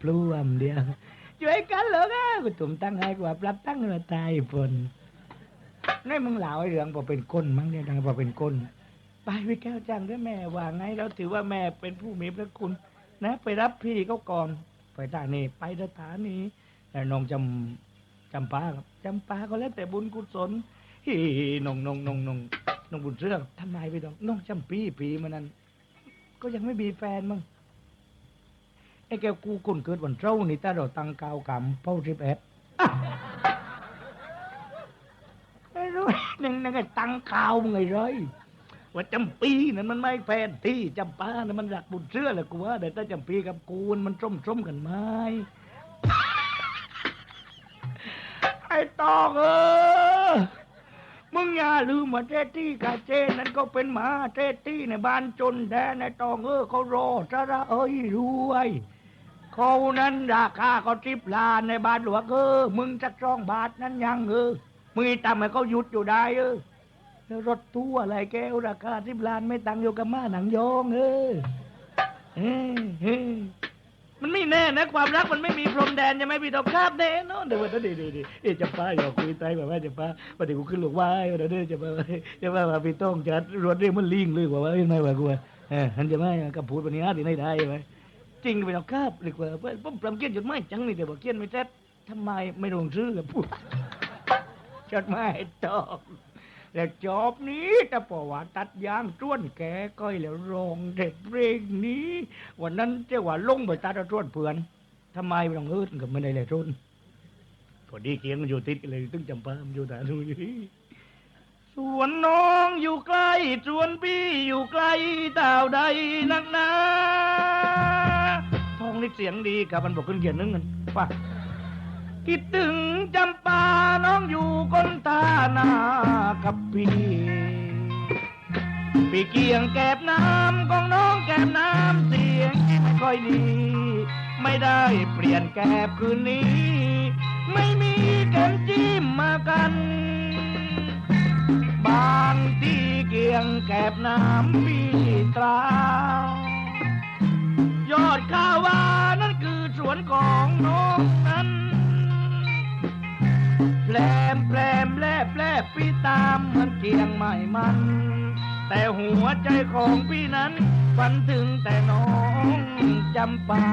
พลุ่มเดียวช่วยกันเหรอนะกูตุ่มตั้งให้กว่าปรับตั้งมาตายฝนนี่มึงเหล่าไอ้เรื่องพอเป็นก้นมั้งเนี่ยดังพอเป็นก้นไปพี่แก้วจังด้วยแม่ว่าไงเราถือว่าแม่เป็นผู้มีพระคุณ นะ ไปรับพี่เขาก่อนไปทางนี้ไปสถานีแต่น้องจำจำปาครับจำปาก็แล้วแต่บุญกุศลฮีน้องน้องน้องน้องน้องบุญเรื่องทำไมไปน้องน้องจำปีปีมันนั้น ก็ยังไม่มีแฟนมั้ง ไอ้แกกูคนเกิดวันเจ้านี่ถ้าเราตังกาวกำเป้าริบเอ็ดไม่รู้นั่งนั่งไอ้ตังกาวมึงไงเลยว่าจำปีนั้นมันไม่แฟนที่จำปานั้นมันรักบุญเชื่อแหละกูว่าแต่ถ้าจำปีกับกูมันส้มส้มๆกันไหม ไอ้ตองเออ มึงอย่าลืมว่าเจตี้กับเจนนั้นก็เป็นหมาเจตี้ในบ้านจนแดนในตองเออเขารอจะระเอ้ยรวย เขานั้นราคาเขาทิบลานในบานหลวงเออมึงจะจ้องบาทนั้นยังเออมึงทำให้เขาหยุดอยู่ได้เออแล้วรถตู้อะไรแกราคาทิบลานไม่ตังอยู่กับม้าหนังยองเออเฮ้เฮ้มันไม่แน่นะ ความรักมันไม่มีพรมแดนใช่ไหมพี่ดอกคาบแน่นอนเดี๋ยววันนั้ดีดีดีเอจะป้าอย่าคุยไตแบบว่าจะป้าวันนี้กูขึ้นหลวงว่าเดี๋ยวเดี๋ยวจะมาจะมาว่าพี่ต้องจัดรถเรียกมันลิงเลยว่าว่ายังไงวกูว่าเออหันจะไม่กับพูดวันนี้ฮะที่ไหนได้ไหม จริงไปดอกคราบดีกว่าผมปรำเกียนจดหมายจังนี่แต่บอกเกียนไม่แท้ทำไมไม่ลงชื่อกับพูดจดหมายตอบแล้วจอบนี้แต่พอว่าตัดยางจ้วนแกก้อยแล้วรองเด็ดเพลงนี้ วันนั้นเจ้าว่าลงไปตัดจ้วนเพื่อนทำไมไม่ต้องเอิดกับไม่ได้เลยทุนพอดีเกียงมันอยู่ติดเลยตึงจำปามันอยู่แต่นู่นนี่ วนน้องอยู่ใกล้สวนพี่อยู่ไกลดาวใดนักหนาทองนี่เสียงดีกับมันบอกขึ้นเขียนนึงกันป่ะคิดถึงจำปาน้องอยู่คนตานากับพี่พี่เกียงแก็บน้ำของน้องแก็บน้ำเสียงไม่ค่อยดี ไม่ได้เปลี่ยนแก็บคืนนี้ ไม่มีแกมจิ้มมากันางที่เกียงแก็บน้ำพี่ตรายอดข้าวานั่นคือสวนของน้องนั้นแปลมแปลมแลบแลบพี่ตามเหมือนเกียงใหม่มัน แต่หัวใจของพี่นั้นฝันถึงแต่น้องจำปา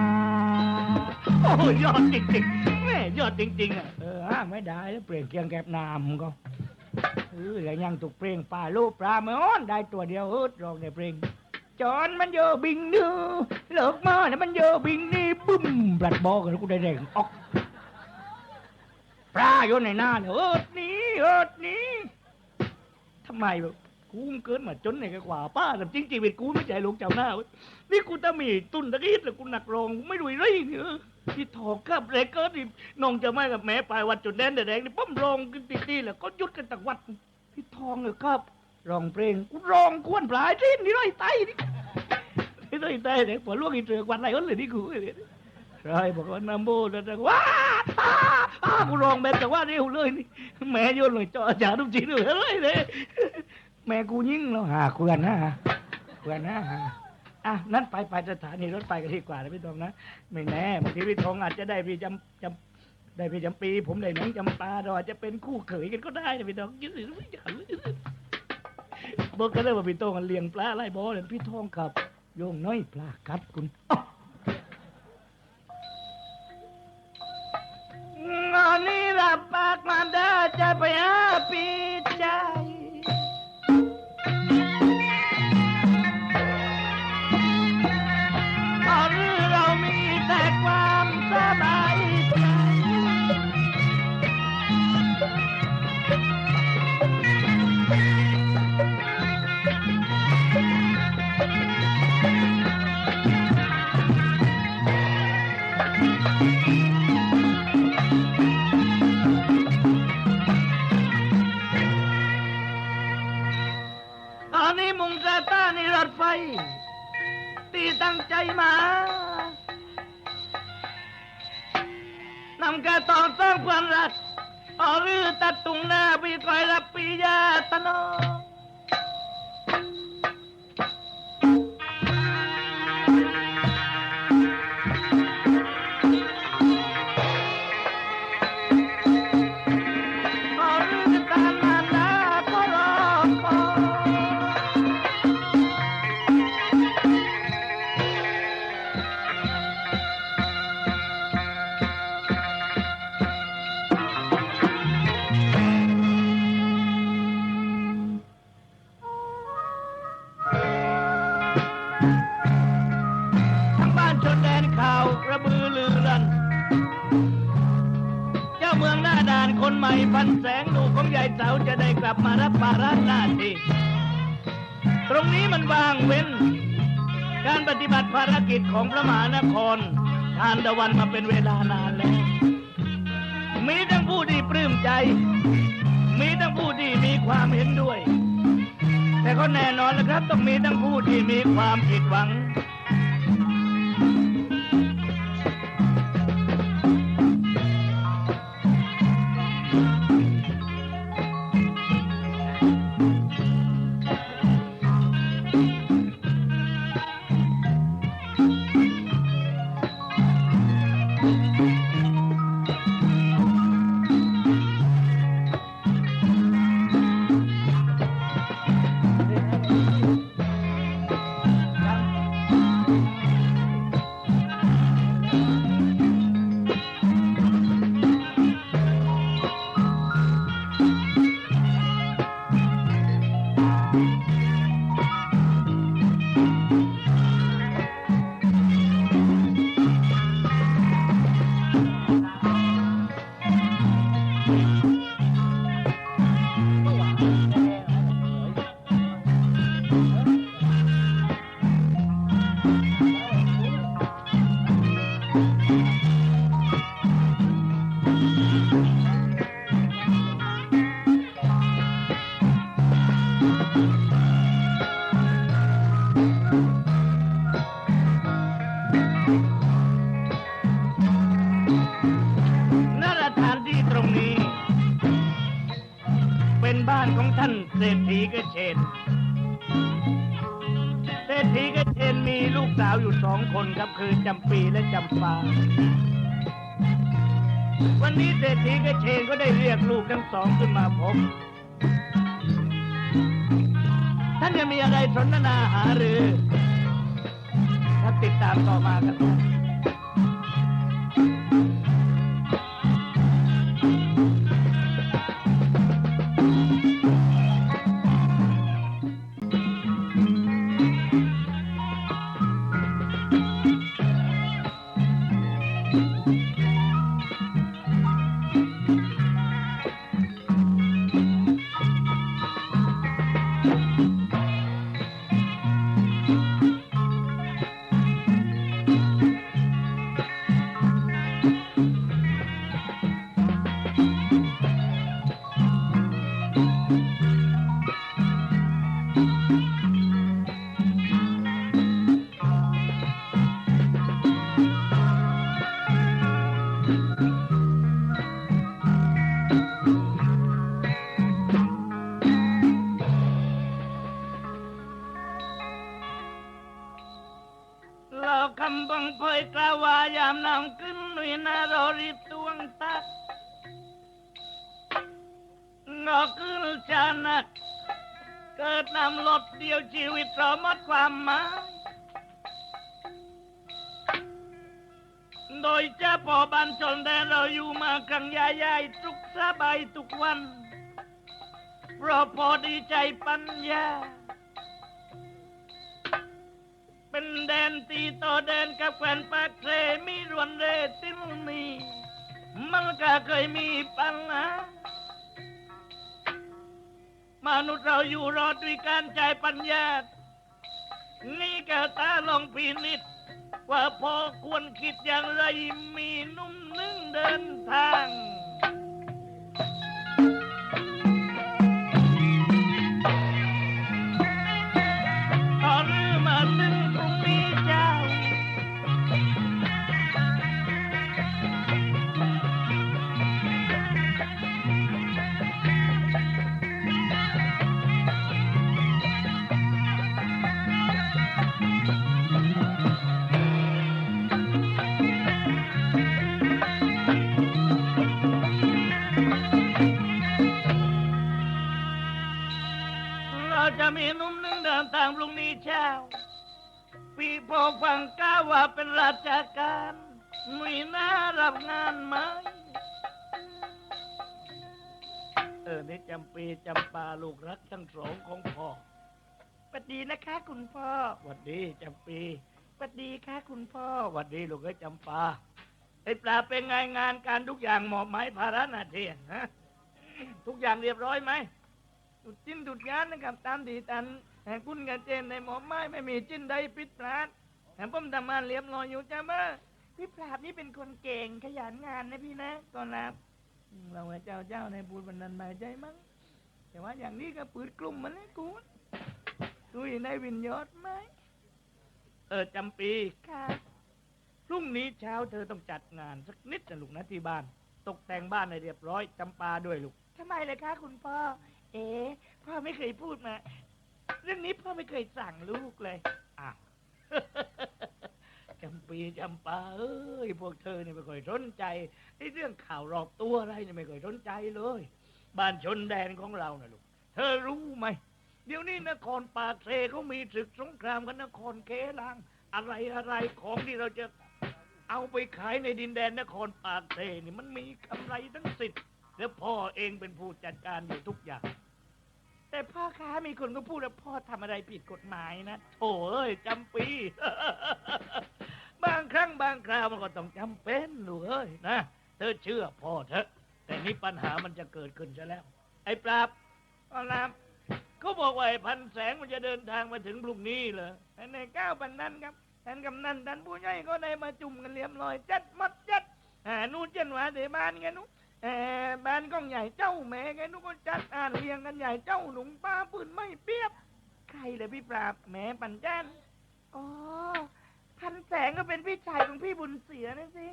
โอ้ยยอดจริงๆแม่ยอดจริงๆอะเออไม่ได้แล้วเปลี่ยนเกียงแก็บน้ำก็ เออแล้วยังถูกเปลงป่าลูกปลาเมื่ออนได้ตัวเดียวเออรองในเปลงจอนมันเยอะบิงเนื้อเลิกมาเนี่ยมันเยอะบิงนี่บึ้มปลัดบอกกันกูได้แรงออกปลาอยู่ในหน้าเนี่ยเอิดนี้เอิดนี้ทำไมแบบกูมเกิดมาจนในกกว่าป้าแต่จริงชีวิตกูไม่ใจลูกเจ้าหน้า นี่กูจะมีตุนตะกี้แต่กูหนักรองไม่รู้ไรเนี่ยเออ ที่ถอกครับเลยเกิดนี่น้องจะไม่กับแม่ไปวัดจุดแดนแดงนี่ป้อมรองกันตีๆแล้วก็ยุดกันตักวัดพี่ทองเลยครับร้องเพลงกูร้องควนปลายที่นี่ไรไตนี่นี่ไรไตเนี่ยพอล่วงอีเตือกวันไรเอิ้นเลยนี่กูเนี่ยไรบอกว่าน้ำโบแล้วแต่ว้าอ้ากูร้องแบบแต่ว่าเร็วเลยนี่แม่โยนเลยจ่อจ่าทุกทีเลยเลยเลยแม่กูยิ่งแล้วหาเพื่อนนะเพื่อนนะ อะนั่นไปไปสถานีรถไฟกันดีกว่านะพี่ทองนะไม่แน่บางทีพี่ทองอาจจะได้พี่จำจำได้พี่จำปี ผมได้น้องจำปาเราอาจจะเป็นคู่เขยกันก็ได้นะพี่ทองยืดไม่อยากเบอกกันเลยว่าพี่โต้งกันเลี้ยงปลาไล่บอเลยพี่ทองขับ โยงน้อยปลากัดคุณอ๊ะงานนี้รับปากมาได้จะไปหาปี ปฏิบัติภารกิจของพระมหานคร ทานตะวันมาเป็นเวลานานแล้ว มีทั้งผู้ที่ปลื้มใจ มีทั้งผู้ที่มีความเห็นด้วย แต่ก็แน่นอนนะครับ ต้องมีทั้งผู้ที่มีความผิดหวัง บ้านของท่านเศรษฐีกระเชนเศรษฐีกระเชนมีลูกสาวอยู่สองคนครับคือจำ ปีและจำปาวันนี้เศรษฐีกระเชงก็ได้เรียกลูกทั้งสองขึ้นมาพบ ท่านจะมีอะไรสนทนาหาหรือ ถ้าติดตามต่อมากัน วิตเราหมดความหมายโดยเจ้าพ่อบ้านชนแดนเราอยู่มาครั้งใหญ่ๆทุกสบายทุกวันเพราะพอดีใจปัญญา เป็นแดนตีต่อแดนกับแควนปากเซมีรวนเรติลนีมันก็เคยมีปัญหา มนุษย์เราอยู่รอดด้วยการใจปัญญา นี่แกตาลองพินิษว่าพอควรคิดอย่างไรมีนุ่มนึ่งเดินทาง พี่พอฟังก้าวว่าเป็นราชการมีหน้ารับงานไหมเออนี่จำปีจำปาลูกรักทั้งสองของพ่อสวัสดีนะคะ คุณพ่อสวัสดีจำปีสวัสดีค่ะ คุณพ่อสวัสดีลูกเอ้ยจำปาไอ้ปลาเป็นไงงานการทุกอย่างหมอบหมายภาระหน้าที่ฮะทุกอย่างเรียบร้อยไหมดุดจิ้นดุดงานนะครับตามดีตัน แห่งคุณกับเจนในหมอไม้ไม่มีจิ้นใดปิดพลาดแห่งผมทำงานเรียบร้อยอยู่จ้ามาพี่ปราบนี่เป็นคนเก่งขยันงานนะพี่นะก่อนรับเราเจ้าเจ้าในบูญบันดันหมายใจมั้งแต่ว่าอย่างนี้ก็ปืดกลุ่มมันเลยกูดูอีในวินยอดไหมเออจำปีค่ะพรุ่งนี้เช้าเธอต้องจัดงานสักนิดนะลูกนะที่บ้าน ตกแต่งบ้านให้เรียบร้อยจำปาด้วยลูกทำไมเลยคะคุณพ่อ เอ๋พ่อไม่เคยพูดมา เรื่องนี้พ่อไม่เคยสั่งลูกเลยอะจำปีจำปาเอ้ยพวกเธอเนี่ยไม่เคยสนใจไอ้เรื่องข่าวรอบตัวอะไรเนี่ยไม่เคยสนใจเลย บ้านชนแดนของเรานะลูก เธอรู้ไหม เดี๋ยวนี้นครปากเซเขามีศึกสงครามกันนครเคลัง อะไรอะไรของที่เราจะเอาไปขายในดินแดนนครปากเซนี่มันมีกำไรทั้งสิทธิ์แล้วพ่อเองเป็นผู้จัดการอยู่ทุกอย่าง แต่พ่อค้ามีคนก็พูดว่าพ่อทำอะไรผิดกฎหมายนะโถ่เอ้ยจำปี บางครั้งบางคราวมันก็ต้องจำเป็นลูกเอ้ยนะเธอเชื่อพ่อเถอะ แต่นี่ปัญหามันจะเกิดขึ้นซะแล้ว ไอ้ปราบเอาลามเขาบอกว่าไอ้พันแสงมันจะเดินทางมาถึงพรุ่งนี้เหรอไอ้ในก้าวปันนั้นครับท่านกำนันท่านผู้ใหญ่ก็ได้มาจุ่มกันเรียบร้อย จัดมัดจัดอ่านู่นเจนหวาเดบานไงนู้ เอบ้านก้องใหญ่เจ้าแม่ไงนู้นก็จัดอ่านเรียงกันใหญ่เจ้าหนุ่มป้าปืนไม่เปียบ ใครเลยพี่ปราบแหม่ปันแจ้นอ๋อพันแสงก็เป็นพี่ชายของพี่บุญเสียนะสิ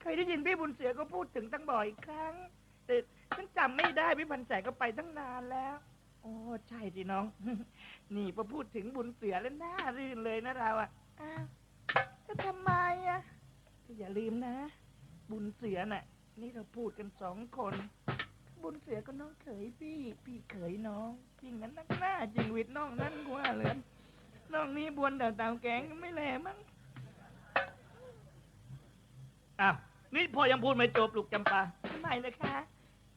เคยได้ยินพี่บุญเสือก็พูดถึงตั้งบ่อยครั้ง แต่ฉันจำไม่ได้พี่พันแสงก็ไปตั้งนานแล้ว โอ้ใช่สิน้อง นี่พอพูดถึงบุญเสือแล้วน่ารื่นเลยนะเราอะอ้าวแล้วทำไมอะอย่าลืมนะ บุญเสือน่ะ นี่เราพูดกันสองคน บุญเสือก็น้องเขยพี่ พี่เขยน้องจริงนั้นนักหน้าจริงวิทย์น้องนั่นกว่าเหลือนน้องนี้บวนแต่ตาวแกงไม่แลมั้งอ้าวนี่พ่อยังพูดไม่จบลูกจำปาทำไมเลยคะ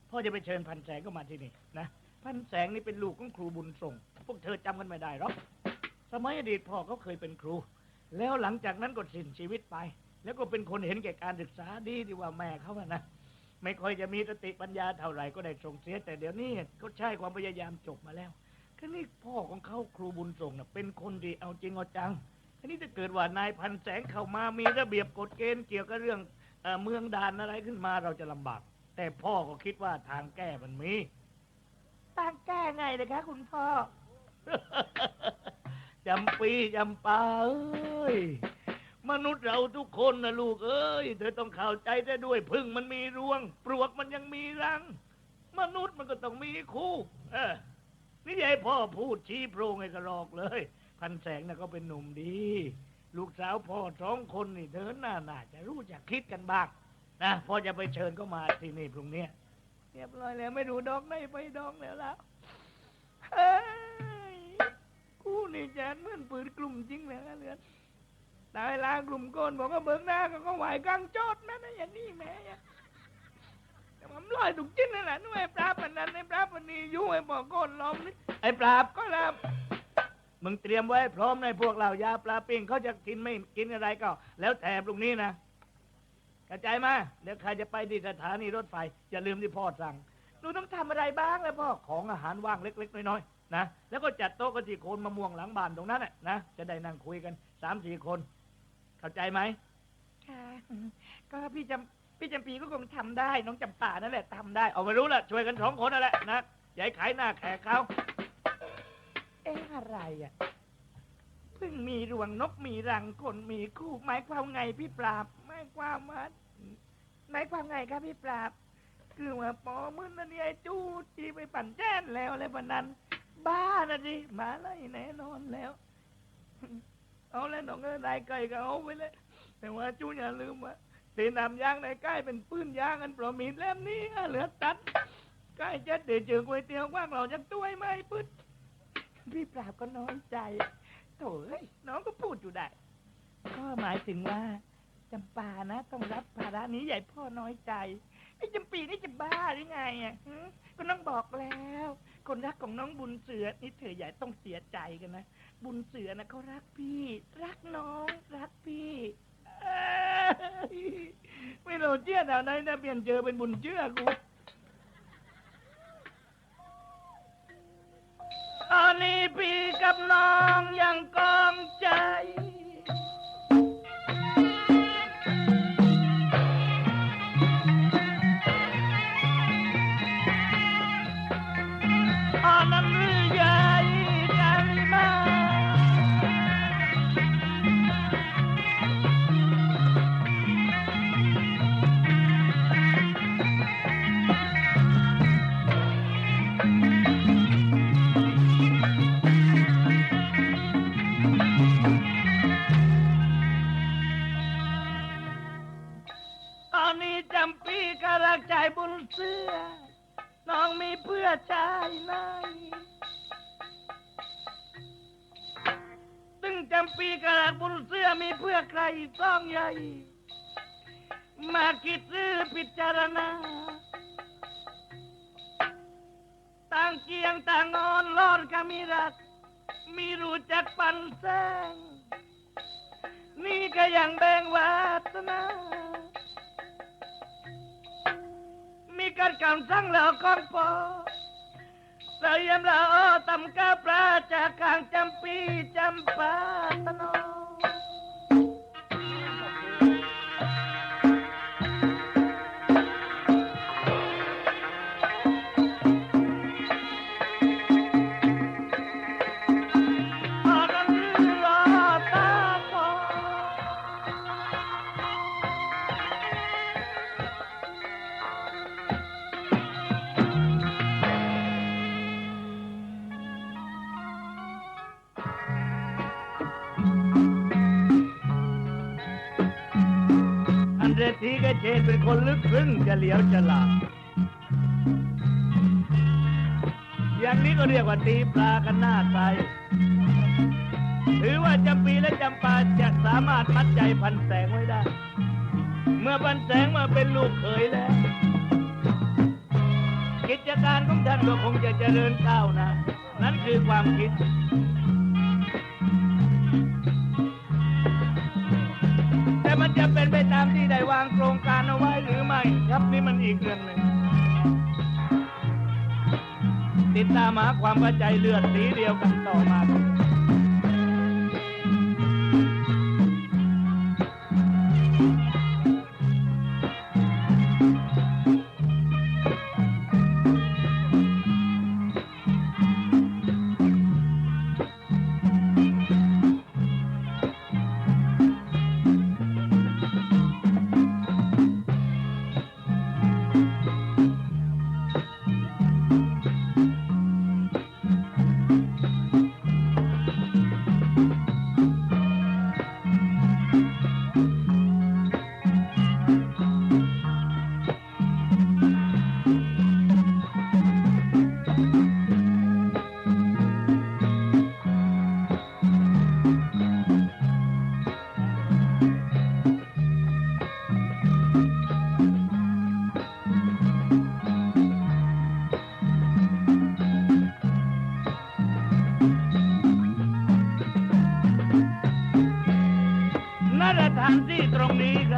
พ่อจะไปเชิญพันแสงก็มาที่นี่นะพันแสงนี่เป็นลูกของครูบุญส่ง พวกเธอจำกันไม่ได้หรอกสมัยอดีตพ่อเขาเคยเป็นครู แล้วหลังจากนั้นก็สิ้นชีวิตไป แล้วก็เป็นคนเห็นแก่การศึกษาดีที่ว่าแม่เขาอะนะไม่ค่อยจะมีสติปัญญาเท่าไหร่ก็ได้ส่งเสีย แต่เดี๋ยวนี้ก็ใช้ความพยายามจบมาแล้วคือนี่พ่อของเขาครูบุญส่งนะเป็นคนดีเอาจริงเอาจังทีนี้ถ้าเกิดว่านายพันแสงเข้ามามีระเบียบกฎเกณฑ์เกี่ยวกับเรื่องเอเมืองดานอะไรขึ้นมาเราจะลำบาก แต่พ่อก็คิดว่าทางแก้มันมีทางแก้ไงเลยคะ คุณพ่อจำปีจำปาเอ้ย มนุษย์เราทุกคนนะลูกเอ้ย เธอต้องเข้าใจได้ด้วยพึ่งมันมีรวง ปลวกมันยังมีรัง มนุษย์มันก็ต้องมีคู่เออนี่ยายพ่อพูดชี้โพรงให้กระรอกเลย พันแสงน่ะก็เป็นหนุ่มดี ลูกสาวพ่อสองคนนี่เธอหน้าน่าจะรู้จักคิดกันบ้างนะพ่อจะไปเชิญก็มาที่นี่พรุ่งนี้เรียบร้อยแล้วไม่รู้ดอกไหนไปดอกแล้วล่ะเฮ้ยกูนี่แจนเหมือนปืนกลุ่มจริงเลยนะเลือน ได้ลากลุ่มโกนบอกว่าเบิกหน้าก็ก็ไหวกลางโจดนะนะอย่างนี้แม่แต่ผมลอยถูกจิ้นนั่นแหละนู่นไอ้ปราบมันนั้นไอ้ปราบมันนี่ยุ่งไอ้บอกโกนล้อมนี่ไอ้ปราบก็ล้วมึงเตรียมไว้พร้อมในพวกเรายาปลาปิ้งเขาจะกินไม่กินอะไรก็ แล้วแต่พรุ่งนี้นะกระจายมาเดี๋ยวใครจะไปที่สถานีรถไฟอย่าลืมที่พ่อสั่งหนูต้องทำอะไรบ้างแล้วพ่อของอาหารว่างเล็ก ๆ น้อยๆนะแล้วก็จัดโต๊ะกันที่โคนมะม่วงหลังบ้านตรงนั้นนะนะจะได้นั่งคุยกันสามสี่คน เข้าใจไหมค่ะก็พี่จำพี่จำปีก็คงทำได้ น้องจำป่านั่นแหละทำได้ เอาไม่รู้ละช่วยกันสองคนนั่นแหละนะอย่าให้ขายหน้าแขกเขาเอ๊ะอะไรอะเพิ่งมีรวงนกมีรังคนมีคู่หมายความไงพี่ปราบหมายความว่าหมายความไงครับพี่ปราบ คือว่าปอมึนนั่นนี่ไอ้จู้จีไปปั่นแจ้นแล้วอะไรปนนั้น บ้านะดิมาเลยแน่นอนแล้ว เอาแล้วน้องเอ้ยได้ไก่ก็เอาไปเลยแต่ว่าจูอย่าลืมว่าตีนำยางในใกล้เป็นปืนยางอันปลอมีดเล่มนี้เหลือตัดใกล้จะเดือดจืดก๋วยเตี๋ยวว่างเราจะต้วยไหมปืดพี่ปราบก็น้อยใจโถ่เอ้ยน้องก็พูดอยู่ได้ ก็หมายถึงว่าจำปานะ ต้องรับภาระนี้ใหญ่พ่อน้อยใจ ไอ้จำปีนี่จะบ้าหรือไงอะก็น้องบอกแล้ว คนรักของน้องบุญเสือนี่เธอใหญ่ต้องเสียใจกันนะ บุญเสือนะเขารักพี่ รักน้อง รักพี่เอ้ยไม่โหลดเชื่อแถวไหนนะเปลี่ยนเจอเป็นบุญเชื่อกูตอนนี้พี่กับน้องยังกองใจ ต่างเกียงต่างงอนรอดก็มีรัก มีรู้จักปันแสงนี่ก็ยังแบ่งวาสนา มีการคำสั่งแล้วกองปอเสียมแล้วตำกาปลาจากกลางจำปีจำปาตนอ นเป็นคนลึกซึ้งจะเหลียวฉลาดอย่างนี้ก็เรียกว่าตีปลากันหน้าใสถือว่าจำปีและจำปาจะสามารถมัดใจพันแสงไว้ได้ เมื่อพันแสงมาเป็นลูกเขยแล้ว กิจการของท่านก็คงจะเจริญก้าวหนะ นั่นคือความคิดแต่มันจะเป็นไปามที่ได้วางโครงการเอาไว้หรือไม่ครับนี่มันอีกเรื่องหนึ่งติดตามหาความเข้าใจเลือดสีเดียวกันต่อมา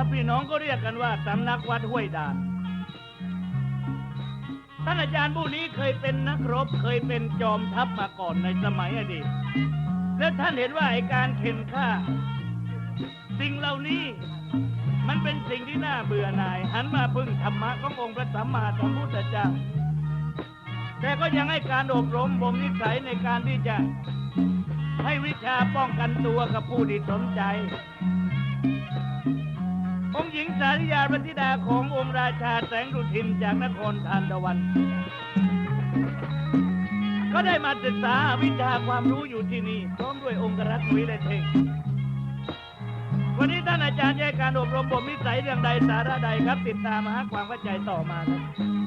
ับพี่น้องก็เรียกกันว่าสำนักวัดห้วยดาน ท่านอาจารย์ผู้นี้เคยเป็นนักรบเคยเป็นจอมทัพมาก่อนในสมัยอดีต และท่านเห็นว่าไอการเข็นฆ่า สิ่งเหล่านี้มันเป็นสิ่งที่น่าเบื่อหน่าย หันมาพึ่งธรรมะขององค์พระสัมมาสัมพุทธเจ้า แต่ก็ยังให้การอบรมบ่มนิสัยในการที่จะให้วิชาป้องกันตัวกับผู้ที่สนใจ ญิงสาริยาพระธิดาขององค์ราชาแสงดุทิมจากนครทานตะวัน ก็ได้มาศึกษาวิชาความรู้อยู่ที่นี่พร้อมด้วยองค์รักษ์นุ้ยและเทงวันนี้ท่านอาจารย์แยกการอบรมบ่มนิสัยเรื่องใดสาระใดครับ ติดตามหาความเข้าใจต่อมาครับ